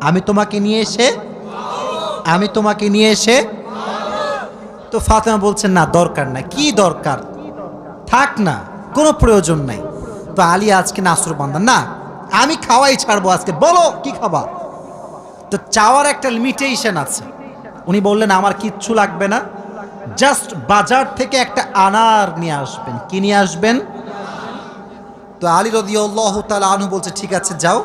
আমি তোমাকে নিয়ে এসে, আমি তোমাকে নিয়ে এসে, তো ফাতেমা বলছেন না, দরকার না কি দরকার? থাক না, কোনো প্রয়োজন নাই। তো আলী, আজকে নাসর বান্দা। না, আমি খাওয়াই ছাড়বো আজকে। বলো, কি খাবা? তো চাওয়ার একটা লিমিটেশন আছে। উনি বললেন, আমার কিচ্ছু লাগবে না। জাস্ট বাজার থেকে একটা আনার নিয়ে আসবেন। কি নিয়ে আসবেন? তো আলী রদি আল্লাহ তালা আনু বলছে, ঠিক আছে, যাও।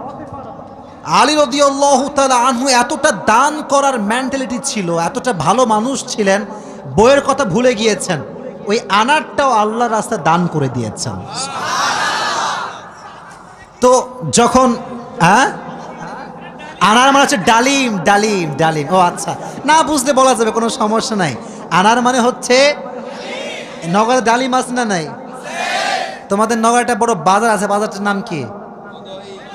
আলী রদিয়াল্লাহ তাআলা আনহু এতটা দান করার মেন্টালিটি ছিল, এতটা ভালো মানুষ ছিলেন, বইয়ের কথা ভুলে গিয়েছেন, ওই আনারটাও আল্লাহর রাস্তায় দান করে দিয়েছেন। তো যখন হ্যাঁ? আনার মানে হচ্ছে ডালিম ডালিম ডালিম। ও আচ্ছা না বুঝতে বলা যাবে, কোনো সমস্যা নাই। আনার মানে হচ্ছে, নগরে ডালিম আছে না নাই? তোমাদের নগরে একটা বড় বাজার আছে, বাজারটার নাম কি?